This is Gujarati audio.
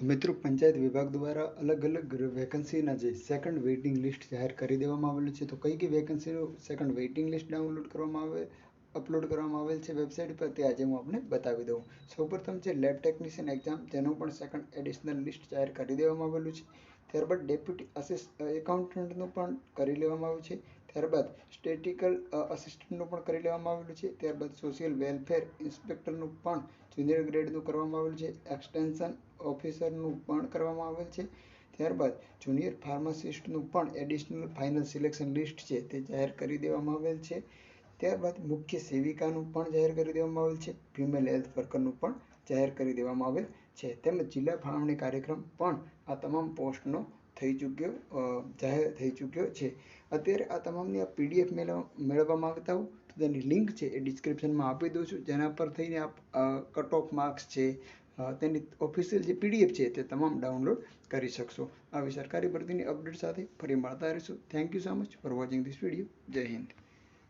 તો મિત્રો, પંચાયત વિભાગ દ્વારા અલગ અલગ વેકન્સીના જે સેકન્ડ વેઇટિંગ લિસ્ટ જાહેર કરી દેવામાં આવેલું છે. તો કઈ કઈ વેકન્સીનું સેકન્ડ વેઇટિંગ લિસ્ટ ડાઉનલોડ કરવામાં આવે અપલોડ કરવામાં આવેલ છે વેબસાઇટ પર? તે આજે હું આપને બતાવી દઉં. સૌપ્રથમ છે લેબ ટેકનિશિયન એક્ઝામ તેનું પણ સેકન્ડ એડિશનલ લિસ્ટ જાહેર કરી દેવામાં આવેલું છે. ત્યારબાદ ડેપ્યુટી અસિસ્ટ એકાઉન્ટન્ટનું પણ કરી લેવામાં આવ્યું છે. ત્યારબાદ સ્ટેટિકલ અસિસ્ટન્ટનું પણ કરી લેવામાં આવેલું છે. ત્યારબાદ સોશિયલ વેલફેર ઇન્સ્પેક્ટરનું પણ જુનિયર ગ્રેડનું કરવામાં આવેલું છે. એક્સટેન્શન ઓફિસરનું પણ કરવામાં આવેલ છે. ત્યારબાદ જુનિયર ફાર્માસિસ્ટનું પણ એડિશનલ ફાઇનલ સિલેક્શન લિસ્ટ છે તે જાહેર કરી દેવામાં આવેલ છે. ત્યારબાદ મુખ્ય સેવિકાનું પણ જાહેર કરી દેવામાં આવેલ છે. ફિમેલ હેલ્થ વર્કરનું પણ જાહેર કરી દેવામાં આવેલ છે. તેમજ જિલ્લા ફાળવણી કાર્યક્રમ પણ આ તમામ પોસ્ટનો થઈ ચૂક્યો જાહેર થઈ ચૂક્યો છે. અત્યારે આ તમામની આ પીડીએફ મેળવવા માંગતા હો, તો તેની લિંક છે એ ડિસ્ક્રિપ્શનમાં આપી દઉં છું. જેના પર થઈને આપ કટ ઓફ માર્ક્સ છે તેની ઓફિશિયલ જે પીડીએફ છે તે તમામ ડાઉનલોડ કરી શકશો. આવી સરકારી ભરતીની અપડેટ સાથે ફરી મળતા રહીશું. Thank you so much for watching this video Jai Hind.